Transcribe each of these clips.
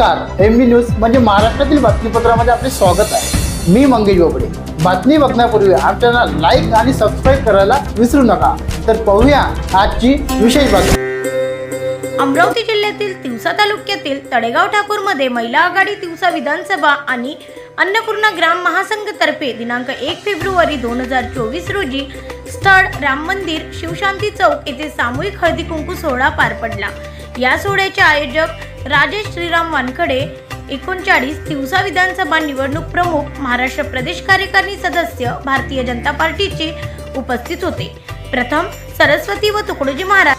नमस्कार M B news म्हणजे महाराष्ट्रातील बातमीपत्रामध्ये आपले स्वागत आहे. मी मंगेश बोबडे. बातमी बघण्यापूर्वी आमच्या लाईक आणि सबस्क्राईब करायला विसरू नका. तर पाहूया आजची विशेष बातमी. अमरावती जिल्ह्यातील तिवसा तालुक्यातील तडेगाव ठाकूरमध्ये महिला आघाडी तिवसा विधानसभा आणि अन्नपूर्णा ग्राम महासंघतर्फे दिनांक एक फेब्रुवारी दोन हजार चोवीस रोजी स्थळ राम मंदिर शिवशांती चौक येथे सामूहिक हळदी कुंकू सोहळा पार पडला. या सोहळ्याचे आयोजक राजेश श्रीराम वानखडे एकोणचाळीस तिवसा विधानसभा निवडणूक प्रमुख महाराष्ट्र प्रदेश कार्यकारिणी सदस्य भारतीय जनता पार्टीचे उपस्थित होते. प्रथम सरस्वती व तुकडोजी महाराज.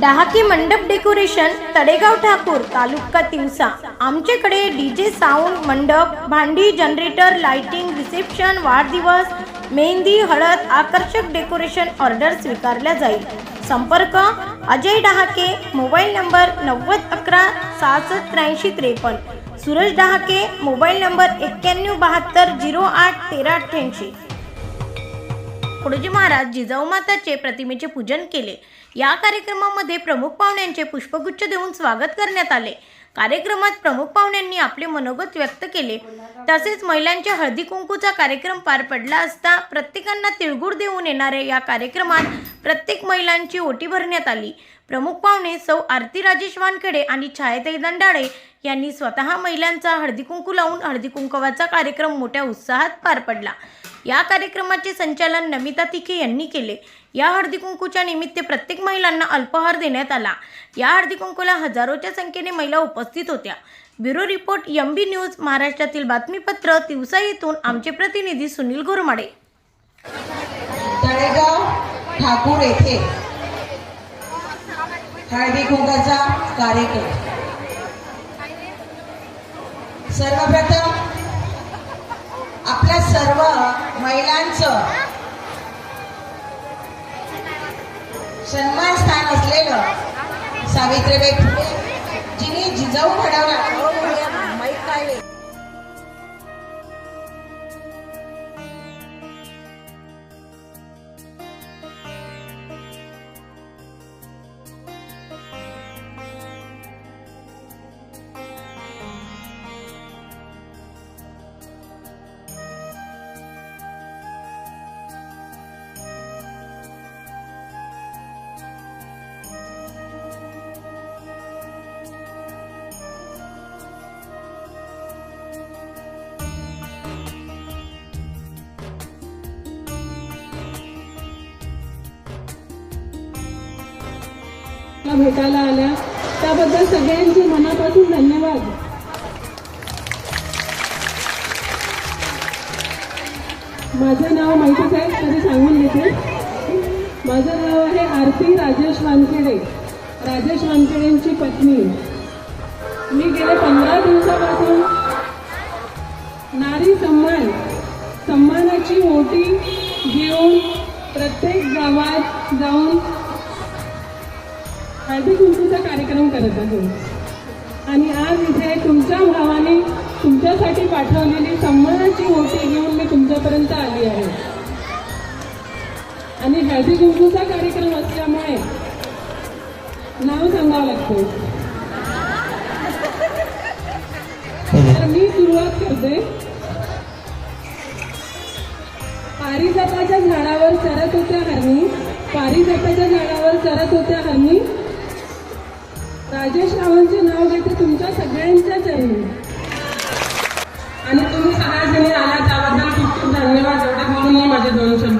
डहाकी मंडप डेकोरेशन तडेगाव ठाकूर तालुका तिवसा. आमच्याकडे डीजे साऊंड मंडप भांडी जनरेटर लाइटिंग रिसेप्शन वाढदिवस मेहंदी हळद आकर्षक डेकोरेशन ऑर्डर स्वीकारल्या जाईल. संपर्क अजय डहाके मोबाईल नंबर नव्वद अकरा सहासष्ट त्र्याऐंशी त्रेपन्न. सूरज डहाके मोबाईल नंबर एक्क्याण्णव बहात्तर झिरो आठ तेरा अठ्ठ्याऐंशी. खोडोजी महाराज जिजाऊ माताचे प्रतिमेचे पूजन केले. या कार्यक्रमामध्ये प्रमुख पाहुण्यांचे पुष्पगुच्छ देऊन स्वागत करण्यात आले. कार्यक्रमात प्रमुख पाहुण्यांनी आपले मनोगत व्यक्त केले. तसेच महिलांच्या हळदी कुंकूचा कार्यक्रम पार पडला असता प्रत्येकांना तिळगुळ देऊन येणाऱ्या या कार्यक्रमात प्रत्येक महिलांची ओटी भरण्यात आली. प्रमुख पाहुणे सौ आरती राजेश वानखेडे आणि छायाताई दंडाळे यांनी स्वतः महिलांचा हळदीकुंकू लावून हळदीकुंकवाचा कार्यक्रम मोठ्या उत्साहात पार पडला. या कार्यक्रमाचे संचालन नमिता तिखे यांनी केले. या हळदीकुंकूच्या निमित्त प्रत्येक महिलांना अल्पहार देण्यात आला. या हळदीकुंकूला हजारोच्या संख्येने महिला उपस्थित होत्या. Bureau report M B news महाराष्ट्रातील बातमीपत्र दिवसा येथून आमचे प्रतिनिधी सुनील घोरमाडे तळेगाव ठाकूर येथे हळदी कुंकाचा कार्यक्रम. सर्वप्रथम आपल्या सर्व महिलांचं सन्मान स्थान असलेलं सावित्रीबाई फुले जिने जिजाऊ घडवला. भेटायला आल्या. त्याबद्दल सगळ्यांचे मनापासून धन्यवाद. माझं नाव माहितीच आहे तरी सांगून घेते माझं नाव आहे आरती राजेश वानखेडे. राजेश वानखेडेंची पत्नी. मी गेले पंधरा दिवसापासून नारी सन्मान सन्मानाची मोठी घेऊन प्रत्येक गावात जाऊन हळदी कुंकूचा कार्यक्रम करत आहे. आणि आज इथे तुमच्या भावाने तुमच्यासाठी पाठवलेली सन्मानाची मोठी घेऊन मी तुमच्यापर्यंत आली आहे. आणि हळदी कुंकूचा कार्यक्रम असल्यामुळे नाव सांगावं लागतं तर मी सुरुवात करते. पारिजाताच्या झाडावर चरत होत्या हरणी. पारिजाताच्या झाडावर चरत होत्या हरणी. राजेश रावांचे नाव घेते तुमच्या सगळ्यांच्या चरणी आणि तुम्ही सगळ्याजणी आला त्याबद्दल खूप खूप धन्यवाद. एवढे बोलून मी माझे दोन शब्द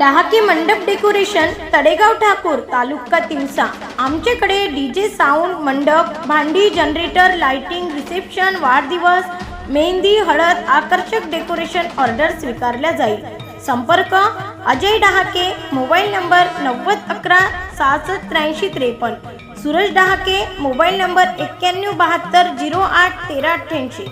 डहाके मंडप डेकोरेशन तडेगाव ठाकूर तालुका तिमसा. आमच्याकडे डीजे साऊंड मंडप भांडी जनरेटर लाइटिंग रिसेप्शन वाढदिवस मेहंदी हळद आकर्षक डेकोरेशन ऑर्डर स्वीकारल्या जाईल. संपर्क अजय डहाके मोबाईल नंबर नव्वद अकरा सहासष्ट त्र्याऐंशी त्रेपन्न. सूरज डहाके मोबाईल नंबर एक्क्याण्णव बहात्तर झिरो आठ तेरा अठ्ठ्याऐंशी.